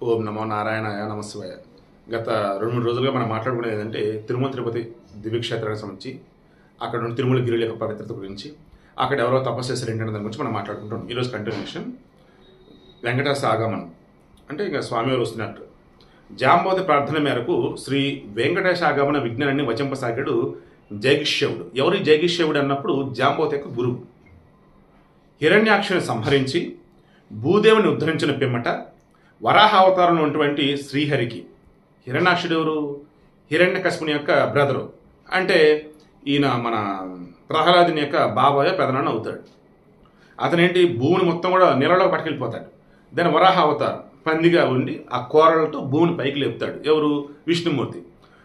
ఓం నమో నారాయణాయ నమశివాయ గత రెండు మూడు రోజులుగా మనం మాట్లాడుకునేది ఏంటంటే తిరుమల తిరుపతి దివ్యక్షేత్రానికి సంబంధించి అక్కడ ఉన్న తిరుమల గిరిల యొక్క పవిత్రత గురించి అక్కడ ఎవరో తపస్సు చేశారు ఏంటనే దాని గురించి మనం మాట్లాడుకుంటాం ఈరోజు కంటిన్యూషన్ వెంకటేశ్వర ఆగమనం అంటే ఇంకా స్వామివారు వస్తున్నట్టు. జాంబవతి ప్రార్థన మేరకు శ్రీ వెంకటేశ ఆగమన విజ్ఞానాన్ని వచింపసాగాడు జైగిష్యవుడు ఎవరి జైగిష్యవుడు అన్నప్పుడు? జాంబవతి యొక్క గురువు. హిరణ్యాక్షుని సంహరించి భూదేవుని ఉద్ధరించిన పిమ్మట వరాహ అవతారంలో ఉన్నటువంటి శ్రీహరికి. హిరణాక్షుడు ఎవరు హిరణ్యకశిపుని యొక్క బ్రదరు. అంటే ఈయన మన ప్రహ్లాదుని యొక్క బాబాయ్ పెదనాన్న అవుతాడు. అతనేంటి? భూమిని మొత్తం కూడా నీళ్ళలో పట్టుకెళ్ళిపోతాడు. దాని వరాహ అవతారం పందిగా ఉండి ఆ కోరలతో భూమిని పైకి లేపుతాడు. ఎవరు? విష్ణుమూర్తి.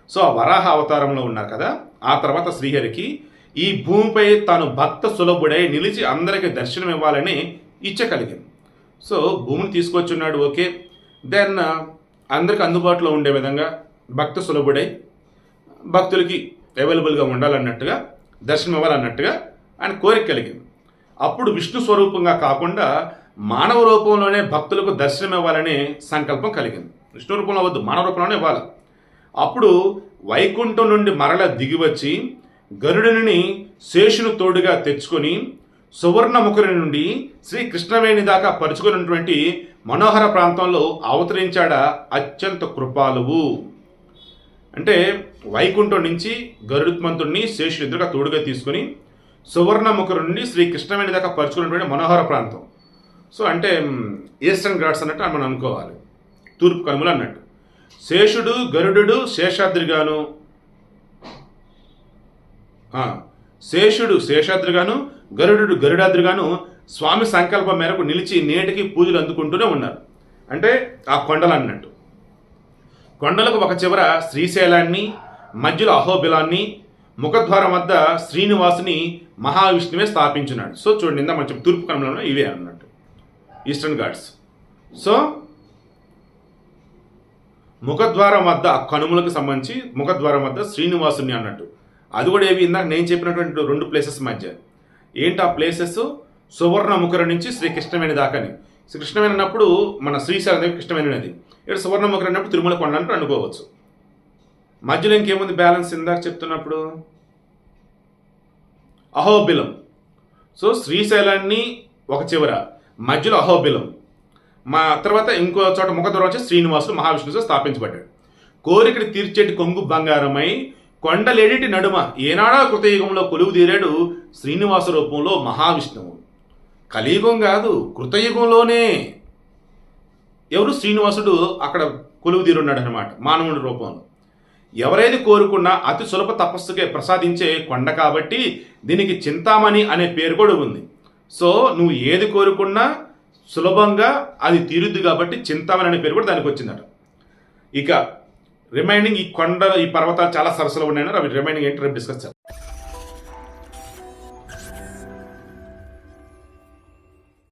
సో ఆ వరాహ అవతారంలో ఉన్నారు కదా ఆ తర్వాత శ్రీహరికి ఈ భూమిపై తాను భక్త సులభుడై నిలిచి అందరికీ దర్శనం ఇవ్వాలని ఇచ్చ కలిగింది. సో భూమిని తీసుకొచ్చున్నాడు ఓకే. దెన్ అందరికి అందుబాటులో ఉండే విధంగా భక్త సులభుడై భక్తులకి అవైలబుల్గా ఉండాలన్నట్టుగా దర్శనం ఇవ్వాలన్నట్టుగా ఆయన కోరిక కలిగింది. అప్పుడు విష్ణు స్వరూపంగా కాకుండా మానవ రూపంలోనే భక్తులకు దర్శనం ఇవ్వాలనే సంకల్పం కలిగింది. విష్ణు రూపంలో వద్దు మానవ రూపంలోనే ఇవ్వాలి. అప్పుడు వైకుంఠం నుండి మరల దిగివచ్చి గరుడుని శేషును తోడుగా తెచ్చుకొని సువర్ణముఖుని నుండి శ్రీ కృష్ణవేణి దాకా పరుచుకున్నటువంటి మనోహర ప్రాంతంలో అవతరించాడ అత్యంత కృపాలువు అంటే వైకుంఠం నుంచి గరుడుత్మంతుడిని శేషుడిద్దరుగా ఎదురుగా తోడుగా తీసుకొని సువర్ణముఖుని నుండి శ్రీ కృష్ణవేణి దాకా పరుచుకున్నటువంటి మనోహర ప్రాంతం. సో అంటే ఈస్టర్న్ ఘాట్స్ అన్నట్టు మనం అనుకోవాలి. తూర్పు కనుమలు అన్నట్టు. శేషుడు గరుడు శేషాద్రిగాను. శేషుడు శేషాద్రిగాను గరుడు గరుడాద్రిగాను స్వామి సంకల్పం మేరకు నిలిచి నేటికి పూజలు అందుకుంటూనే ఉన్నారు. అంటే ఆ కొండలు అన్నట్టు కొండలకు ఒక చివర శ్రీశైలాన్ని మధ్యలో అహోబిలాన్ని ముఖద్వారం వద్ద శ్రీనివాసుని మహావిష్ణువే స్థాపించున్నాడు. సో చూడండి ఇందా మంచి తూర్పు కనుమలలో ఇవే అన్నట్టు. ఈస్టర్న్ ఘాట్స్. సో ముఖద్వారం వద్ద కనుమలకు సంబంధించి ముఖద్వారం వద్ద శ్రీనివాసుని అన్నట్టు. అది కూడా ఏవి ఇందాక నేను చెప్పినటువంటి రెండు ప్లేసెస్ మధ్య. ఏంటి ఆ ప్లేసెస్ సువర్ణముఖర నుంచి శ్రీ కృష్ణవేణి దాకాని శ్రీ కృష్ణవేణి అన్నప్పుడు మన శ్రీశైలం దగ్గర కృష్ణవేణి నది ఇక్కడ సువర్ణముఖర అన్నప్పుడు తిరుమల కొండ అంటూ అనుకోవచ్చు. మధ్యలో ఇంకేముంది బ్యాలెన్స్ ఇందాక చెప్తున్నప్పుడు? అహోబిలం. సో శ్రీశైలాన్ని ఒక చివర. మధ్యలో అహోబిలం. మా తర్వాత ఇంకో చోట ముఖద్వారం వచ్చి శ్రీనివాసుడు మహావిష్ణువుతో స్థాపించబడ్డాడు. కోరికలు తీర్చేటి కొంగు బంగారమై కొండలేడిటి నడుమ ఏనాడా కృతయుగంలో కొలువు తీరాడు శ్రీనివాస రూపంలో మహావిష్ణువు. కలియుగం కాదు కృతయుగంలోనే ఎవరు శ్రీనివాసుడు అక్కడ కొలువు తీరున్నాడు అనమాట మానవుడి రూపంలో. ఎవరైతే కోరుకున్నా అతి సులభ తపస్సుకే ప్రసాదించే కొండ కాబట్టి దీనికి చింతామణి అనే పేరు కూడా ఉంది. సో నువ్వు ఏది కోరుకున్నా సులభంగా అది తీరుద్ది కాబట్టి చింతామణి అనే పేరు కూడా దానికి వచ్చిందట. ఇక రిమైనింగ్ ఈ కొండ ఈ పర్వతాలు చాలా సరస్సులో ఉన్నాయి అవి రిమైనింగ్ ఏంటి? రేపు డిస్కస్ చేద్దాం.